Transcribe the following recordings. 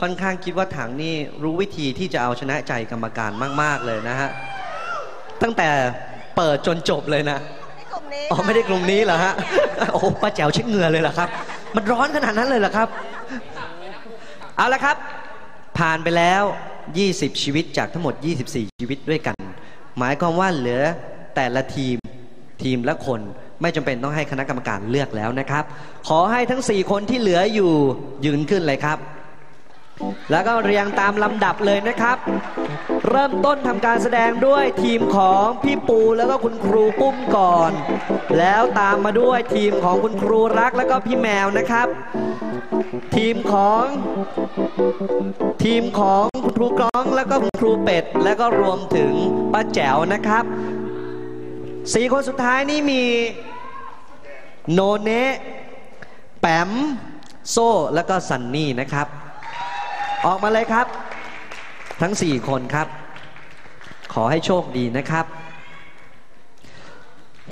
ค่อนข้างคิดว่าถังนี่รู้วิธีที่จะเอาชนะใจกรรมการมาก ๆเลยนะฮะตั้งแต่เปิดจนจบเลยนะกลุ่มนี้อ๋อไม่ได้กลุ่มนี้เหรอฮะโอ้โหป้าแจ๋วเช็ดเหงื่อเลยเหรอครับ มันร้อนขนาดนั้นเลยเหรอครับเอาละครับ ผ่านไปแล้ว 20 ชีวิตจากทั้งหมด 24 ชีวิตด้วยกัน หมายความว่าเหลือแต่ละทีมทีมละคนไม่จำเป็นต้องให้คณะกรรมการเลือกแล้วนะครับ ขอให้ทั้ง 4 คนที่เหลืออยู่ยืนขึ้นเลยครับ แล้วก็เรียงตามลำดับเลยนะครับ เริ่มต้นทำการแสดงด้วยทีมของพี่ปูแล้วก็คุณครูปุ้มก่อน แล้วตามมาด้วยทีมของคุณครูรักแล้วก็พี่แมวนะครับ ทีมของ ทีมของคุณครูกร้องแล้วก็คุณครูเป็ด แล้วก็รวมถึงป้าแจ๋วนะครับสี่คนสุดท้ายนี่มีโนเนะแปมโซ่แล้วก็ซันนี่นะครับ ออกมาเลยครับ ทั้ง4คนครับ ขอให้โชคดีนะครับ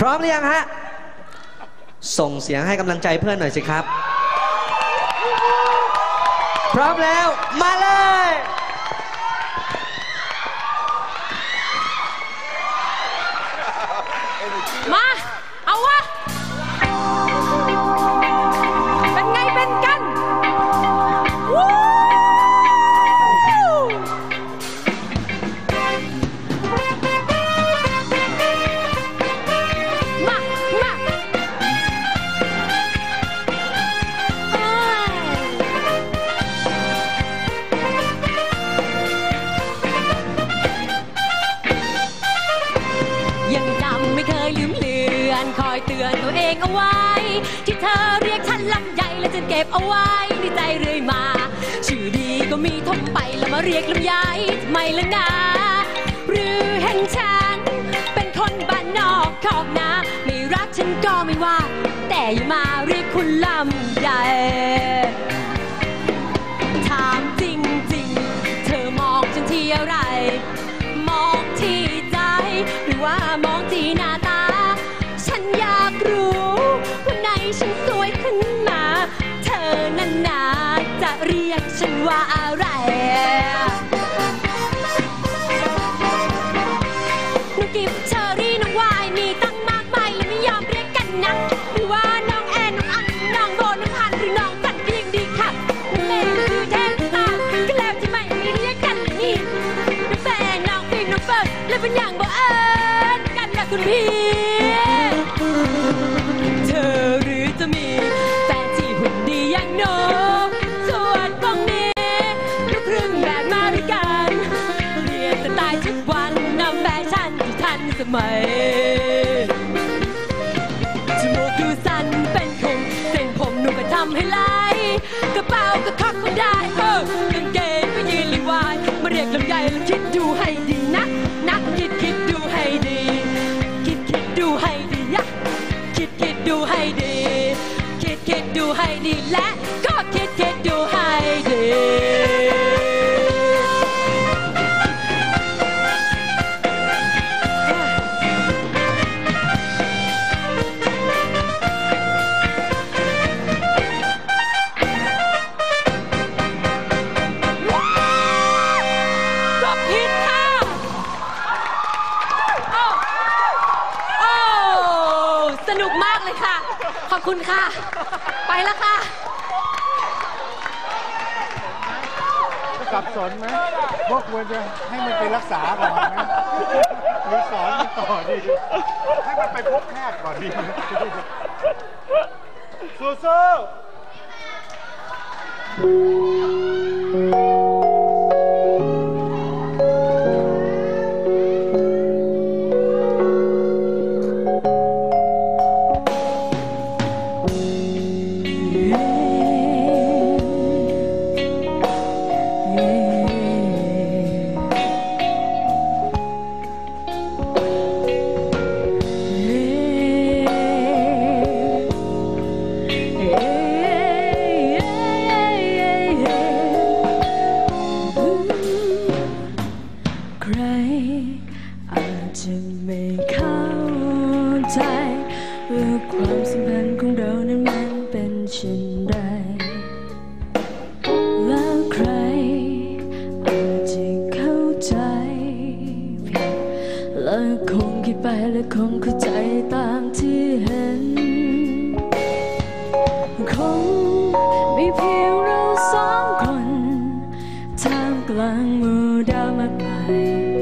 พร้อมหรือยังฮะ ส่งเสียงให้กำลังใจเพื่อนหน่อยสิครับ พร้อมแล้วมาเลยมา นคอยเตือนตัวเองเอาไว้ ที่เธอเรียกฉันลำใหญ่และจะเก็บเอาไว้ในใจเรื่อยมา ชื่อดีก็มีทมไปแล้วมาเรียกลำใหญ่ทำไมละนาหรือเห็นฉัน เป็นคนบ้านนอกขอกนาไม่รักฉันก็ไม่ว่า แต่อย่ามาเรียกคุณลำใหญ่ คุณพี่ เธอหรือจะมีแฟนที่หุ่นดีอย่างโนสวดตรงนี้ลูกครึ่งแบบมาริกันเรียนสไตล์ทุกวันนำแฟชั่นที่ทันสมัย ดูให้ดี คิดคิดดูให้ดีและ อบคุณค่ะ ไปแล้วค่ะ สับสนไหมพวกควรจะให้มันไปรักษาก่อนไหมหรือสอนมันต่อดีให้มันไปพบแพทย์ก่อนดีสู้ๆ ว่าความสัมพันธ์ของเรานั้นมันเป็นเช่นไรแล้วใครอาจจะเข้าใจผิดและคงคิดไปและคงเข้าใจตามที่เห็น คงมีเพียงเราสองคนท่ามกลางมือดาวมากมาย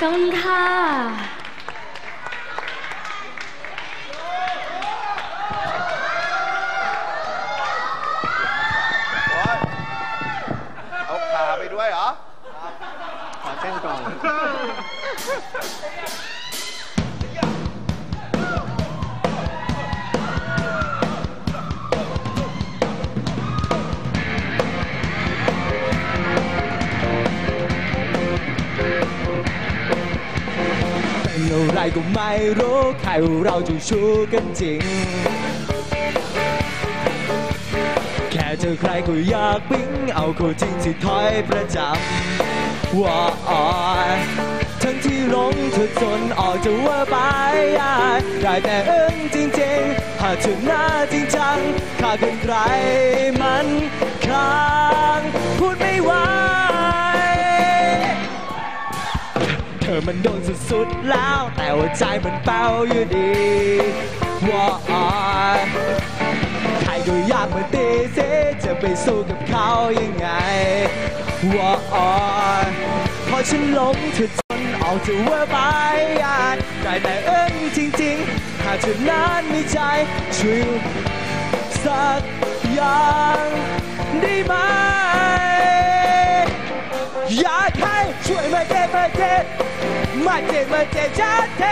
ขอ ไม่รู้ใครเราจะชู้กันจริง แค่เจอใครก็อยากปิ๊งเอาเขาจริงที่ถอยประจำว่าอ่อยทั้งที่หลงเธอจนออกจะว่าไปได้แต่เอิ้งจริงๆ หากเธอหน้าจริงจังข้าเกินใครมันค้างพูดไม่ไหว อมันโดนสุดๆแล้ว แต่ว่าใจมันเป้าอยู่ดีว่าใครก็อยากมาตีเสจะไปสู้กับเขายังไงว่าพอฉันหลงเธอจนออกจะเว่าไปได้แต่เอิ้งจริงๆ หากเธอนั้นมีใจช่วยสักอย่างได้ไหมอยากให้ช่วยมาเจ็บมาเจ็บ มาเจ็บมาเจ็บชัดเจ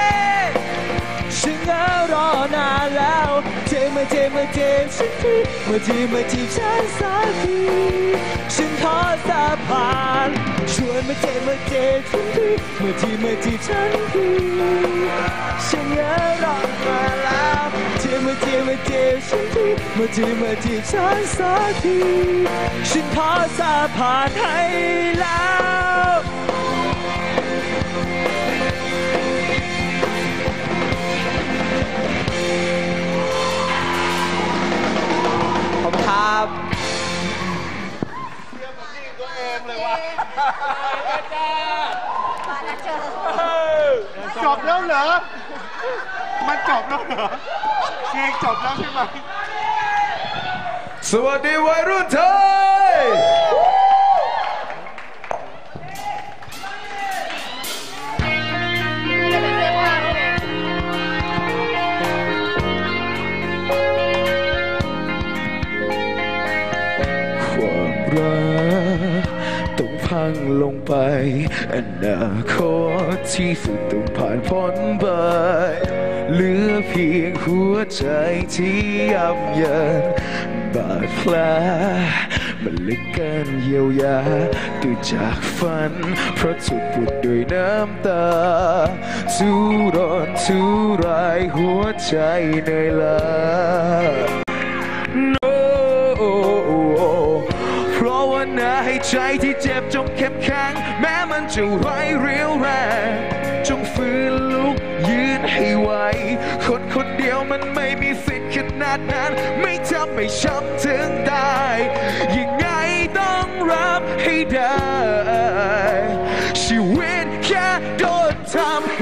นฉันเหงารอนานแล้วเจ็บมาเจ็บมาเจ็บฉันทีมาทีมาทีฉันสักทีฉันขอสะพานชวยมาเจ็บมาเจ็บฉันทีมาทีมาทีฉันทีฉันเหงารอนานแล้วเจ็บมาเจ็บมาเจ็บฉันทีมาทีมาทีฉันสักทีฉันขอสะพานให้แล้ว ขอบคุณครับจบแล้วเหรอ มันจบแล้วเหรอเพลงจบแล้วใช่ไหมสวัสดีวัยรุ่นไทย ลงไปอนาคตที่สุดต้องผ่านพ้นไปเหลือเพียงหัวใจที่ยับเยินบาดแผลมันเล็กเกินเยียวยาด้วยจากฝัน เพราะถูกปลุกด้วยน้ำตาทุรนทุรายหัวใจเหนื่อยล้า ใจที่เจ็บจงเข้มแข็งแม้มันจะไร้เรียวแรงจงฟื้นลุกยืนให้ไหวคนคนเดียวมันไม่มีสิทธิ์ขนาดนั้น ไม่ทำไม่ช้ำถึงตายยังไงต้องรับให้ได้ ชีวิตแค่โดนทำ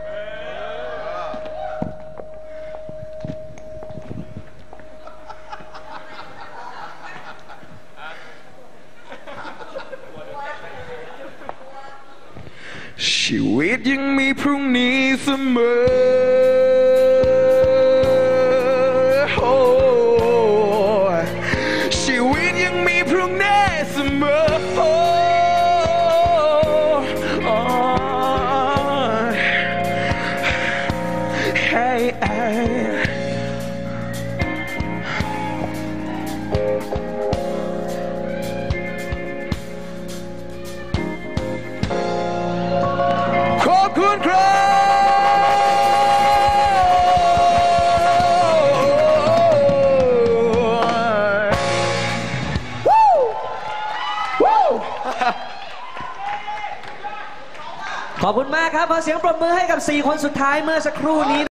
ยังมีพรุ่งนี้เสมอ ขอบคุณครับวู้วู้ขอบคุณมากครับขอเสียงปรบมือให้กับ 4 คนสุดท้ายเมื่อสักครู่นี้